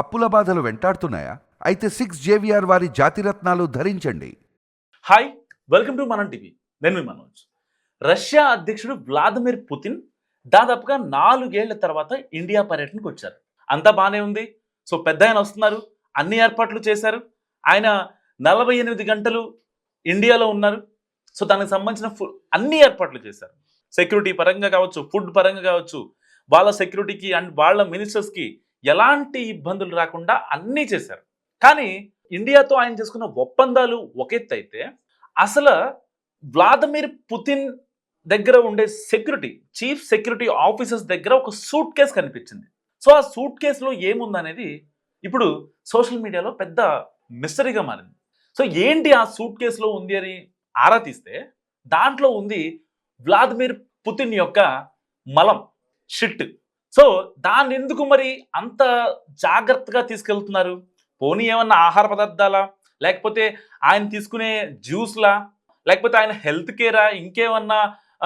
అప్పుల బాధలు వెంటాడుతున్నాయా? అయితే సిక్స్ జేవిఆర్ వారి జాతిరత్నాలు ధరించండి. Hi welcome to Manam TV నేను మీ మనోజ్. రష్యా అధ్యక్షుడు వ్లాదిమిర్ పుతిన్ దాదాపుగా నాలుగేళ్ళ తర్వాత ఇండియా పర్యటనకు వచ్చారు. అంతా బాగానే ఉంది. సో పెద్ద ఆయన వస్తున్నారు. అన్ని ఏర్పాట్లు చేశారు. ఆయన నలభై ఎనిమిది గంటలు ఇండియాలో ఉన్నారు. సో దానికి సంబంధించిన ఫు అన్ని ఏర్పాట్లు చేశారు. సెక్యూరిటీ పరంగా కావచ్చు ఫుడ్ పరంగా కావచ్చు వాళ్ళ సెక్యూరిటీకి అండ్ వాళ్ళ మినిస్టర్స్కి ఎలాంటి ఇబ్బందులు రాకుండా అన్నీ చేశారు. కానీ ఇండియాతో ఆయన చేసుకున్న ఒప్పందాలు ఒక ఎత్తు అయితే అసలు వ్లాదిమిర్ పుతిన్ దగ్గర ఉండే సెక్యూరిటీ చీఫ్ సెక్యూరిటీ ఆఫీసర్స్ దగ్గర ఒక సూట్ కేసు కనిపించింది. సో ఆ సూట్ కేసులో ఏముందనేది ఇప్పుడు సోషల్ మీడియాలో పెద్ద మిస్టరీగా మారింది. సో ఏంటి ఆ సూట్ కేసులో ఉంది అని ఆరా తీస్తే దాంట్లో ఉంది వ్లాదిమిర్ పుతిన్ యొక్క మలం షిట్. సో దాన్ని ఎందుకు మరి అంత జాగ్రత్తగా తీసుకెళ్తున్నారు? పోనీ ఏమన్నా ఆహార పదార్థాలా? లేకపోతే ఆయన తీసుకునే జ్యూస్లా? లేకపోతే ఆయన హెల్త్ కేరా? ఇంకేమన్నా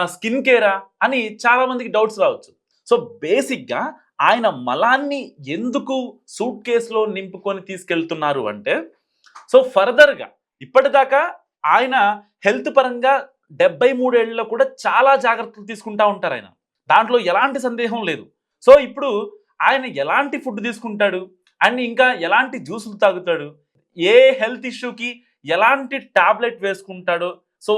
స్కిన్ కేరా? అని చాలామందికి డౌట్స్ రావచ్చు. సో బేసిక్గా ఆయన మలాన్ని ఎందుకు సూట్ కేసులో నింపుకొని తీసుకెళ్తున్నారు అంటే సో ఫర్దర్గా ఇప్పటిదాకా ఆయన హెల్త్ పరంగా డెబ్బై మూడేళ్ళలో కూడా చాలా జాగ్రత్తలు తీసుకుంటా ఉంటారు ఆయన. దాంట్లో ఎలాంటి సందేహం లేదు. సో ఇప్పుడు ఆయన ఎలాంటి ఫుడ్ తీసుకుంటాడు? అండ్ ఇంకా ఎలాంటి జ్యూసులు తాగుతాడు? ఏ హెల్త్ ఇష్యూకి ఎలాంటి టాబ్లెట్ వేసుకుంటాడో? సో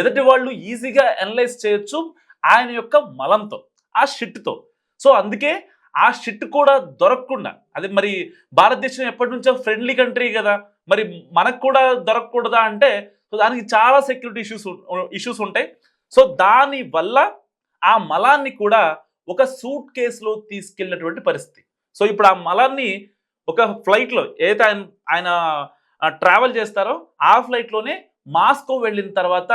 ఎదుటి వాళ్ళు ఈజీగా అనలైజ్ చేయొచ్చు ఆయన యొక్క మలంతో ఆ షిట్తో. సో అందుకే ఆ షిట్ కూడా దొరకకుండా అది మరి భారతదేశం ఎప్పటి నుంచో ఫ్రెండ్లీ కంట్రీ కదా మరి మనకు కూడా దొరకకూడదా అంటే దానికి చాలా సెక్యూరిటీ ఇష్యూస్ ఇష్యూస్ ఉంటాయి. సో దాని వల్ల ఆ మలాన్ని కూడా ఒక సూట్ కేసులో తీసుకెళ్ళినటువంటి పరిస్థితి. సో ఇప్పుడు ఆ మలాన్ని ఒక ఫ్లైట్లో ఏదైతే ఆయన ఆయన ట్రావెల్ చేస్తారో ఆ ఫ్లైట్లోనే మాస్కో వెళ్ళిన తర్వాత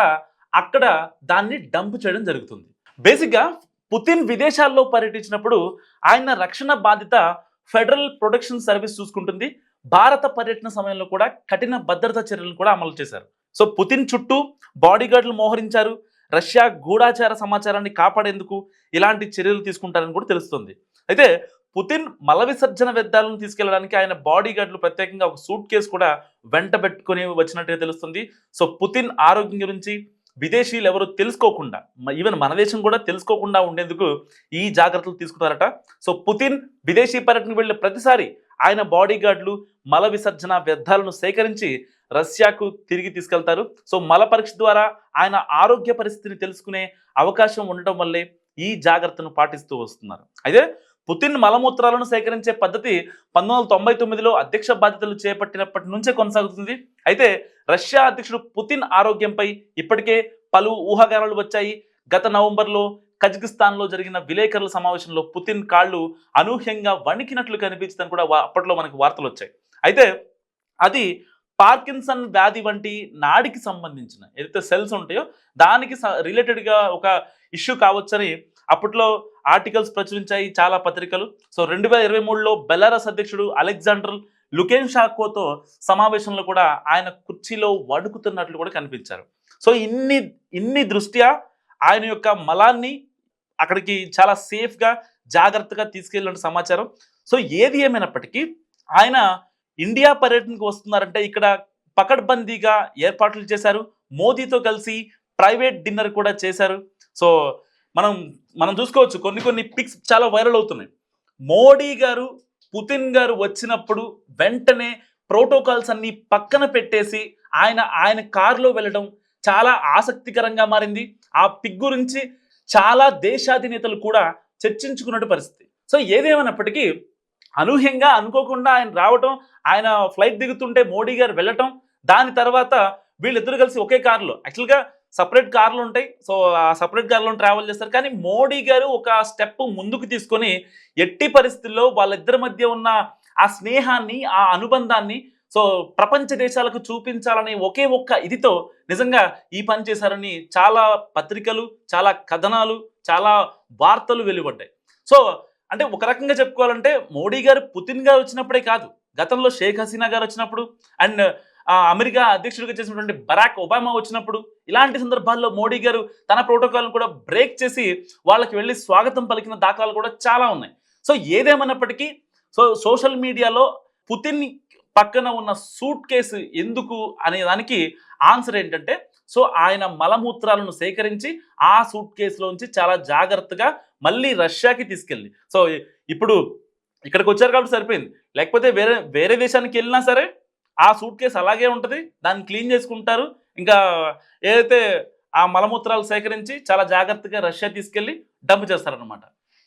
అక్కడ దాన్ని డంప్ చేయడం జరుగుతుంది. బేసిక్గా పుతిన్ విదేశాల్లో పర్యటించినప్పుడు ఆయన రక్షణ బాధ్యత ఫెడరల్ ప్రొటెక్షన్ సర్వీస్ చూసుకుంటుంది. భారత పర్యటన సమయంలో కూడా కఠిన భద్రతా చర్యలను కూడా అమలు చేశారు. సో పుతిన్ చుట్టూ బాడీగార్డులు మోహరించారు. రష్యా గూఢాచార సమాచారాన్ని కాపాడేందుకు ఇలాంటి చర్యలు తీసుకుంటారని కూడా తెలుస్తుంది. అయితే పుతిన్ మల విసర్జన వ్యర్థాలను తీసుకెళ్ళడానికి ఆయన బాడీ గార్డులు ప్రత్యేకంగా ఒక సూట్ కేసు కూడా వెంట పెట్టుకుని వచ్చినట్టుగా తెలుస్తుంది. సో పుతిన్ ఆరోగ్యం గురించి విదేశీయులు ఎవరు తెలుసుకోకుండా ఈవెన్ మన దేశం కూడా తెలుసుకోకుండా ఉండేందుకు ఈ జాగ్రత్తలు తీసుకున్నారట సో పుతిన్ విదేశీ పర్యటనకు వెళ్ళిన ప్రతిసారి ఆయన బాడీ గార్డులు మల విసర్జన వ్యర్థాలను సేకరించి రష్యాకు తిరిగి తీసుకెళ్తారు. సో మల పరీక్ష ద్వారా ఆయన ఆరోగ్య పరిస్థితిని తెలుసుకునే అవకాశం ఉండటం వల్లే ఈ జాగ్రత్తను పాటిస్తూ వస్తున్నారు. అయితే పుతిన్ మలమూత్రాలను సేకరించే పద్ధతి పంతొమ్మిది వందల తొంభై తొమ్మిదిలో అధ్యక్ష బాధ్యతలు చేపట్టినప్పటి నుంచే కొనసాగుతుంది. అయితే రష్యా అధ్యక్షుడు పుతిన్ ఆరోగ్యంపై ఇప్పటికే పలు ఊహాగానాలు వచ్చాయి. గత నవంబర్లో కజకిస్తాన్లో జరిగిన విలేకరుల సమావేశంలో పుతిన్ కాళ్ళు అనూహ్యంగా వణికినట్లు కనిపించిందని కూడా అప్పట్లో మనకు వార్తలు వచ్చాయి. అయితే అది పార్కిన్సన్ వ్యాధి వంటి నాడికి సంబంధించిన ఏదైతే సెల్స్ ఉంటాయో దానికి రిలేటెడ్గా ఒక ఇష్యూ కావచ్చని అప్పట్లో ఆర్టికల్స్ ప్రచురించాయి చాలా పత్రికలు. సో రెండు వేల ఇరవై మూడులో బెలారస్ అధ్యక్షుడు అలెగ్జాండర్ లుకెన్షాకోతో సమావేశంలో కూడా ఆయన కుర్చీలో వణుకుతున్నట్లు కూడా కనిపించారు. సో ఇన్ని ఇన్ని దృష్ట్యా ఆయన యొక్క మలాన్ని అక్కడికి చాలా సేఫ్గా జాగ్రత్తగా తీసుకెళ్ళిన సమాచారం. సో ఏది ఏమైనప్పటికీ ఆయన ఇండియా పర్యటనకు వస్తున్నారంటే ఇక్కడ పకడ్బందీగా ఏర్పాట్లు చేశారు. మోదీతో కలిసి ప్రైవేట్ డిన్నర్ కూడా చేశారు. సో మనం మనం చూసుకోవచ్చు కొన్ని కొన్ని పిక్స్ చాలా వైరల్ అవుతున్నాయి. మోడీ గారు పుతిన్ గారు వచ్చినప్పుడు వెంటనే ప్రోటోకాల్స్ అన్ని పక్కన పెట్టేసి ఆయన ఆయన కారులో వెళ్ళడం చాలా ఆసక్తికరంగా మారింది. ఆ పిక్ గురించి చాలా దేశాధినేతలు కూడా చర్చించుకున్నట్టు పరిస్థితి. సో ఏదేమైనప్పటికీ అనూహ్యంగా అనుకోకుండా ఆయన రావటం ఆయన ఫ్లైట్ దిగుతుంటే మోడీ గారు వెళ్ళటం దాని తర్వాత వీళ్ళిద్దరు కలిసి ఒకే కారులో. యాక్చువల్గా సపరేట్ కార్లు ఉంటాయి. సో ఆ సపరేట్ కార్లో ట్రావెల్ చేస్తారు. కానీ మోడీ గారు ఒక స్టెప్ ముందుకు తీసుకొని ఎట్టి పరిస్థితుల్లో వాళ్ళిద్దరి మధ్య ఉన్న ఆ స్నేహాన్ని ఆ అనుబంధాన్ని సో ప్రపంచ దేశాలకు చూపించాలనే ఒకే ఒక్క ఇదితో నిజంగా ఈ పని చేశారని చాలా పత్రికలు చాలా కథనాలు చాలా వార్తలు వెలువడ్డాయి. సో అంటే ఒక రకంగా చెప్పుకోవాలంటే మోడీ గారు పుతిన్ గారు వచ్చినప్పుడే కాదు. గతంలో షేక్ హసీనా గారు వచ్చినప్పుడు అండ్ అమెరికా అధ్యక్షుడిగా చేసినటువంటి బరాక్ ఒబామా వచ్చినప్పుడు ఇలాంటి సందర్భాల్లో మోడీ గారు తన ప్రోటోకాల్ను కూడా బ్రేక్ చేసి వాళ్ళకి వెళ్ళి స్వాగతం పలికిన దాఖలాలు కూడా చాలా ఉన్నాయి. సో ఏదేమన్నప్పటికీ సో సోషల్ మీడియాలో పుతిన్ పక్కన ఉన్న సూట్ కేసు ఎందుకు అనే దానికి ఆన్సర్ ఏంటంటే సో ఆయన మలమూత్రాలను సేకరించి ఆ సూట్ కేసులోంచి చాలా జాగ్రత్తగా మళ్ళీ రష్యాకి తీసుకెళ్ళి. సో ఇప్పుడు ఇక్కడికి వచ్చారు కాబట్టి సరిపోయింది. లేకపోతే వేరే వేరే దేశానికి వెళ్ళినా సరే ఆ సూట్ కేసు అలాగే ఉంటుంది. దాన్ని క్లీన్ చేసుకుంటారు. ఇంకా ఏదైతే ఆ మలమూత్రాలు సేకరించి చాలా జాగ్రత్తగా రష్యా తీసుకెళ్ళి డంప్ చేస్తారనమాట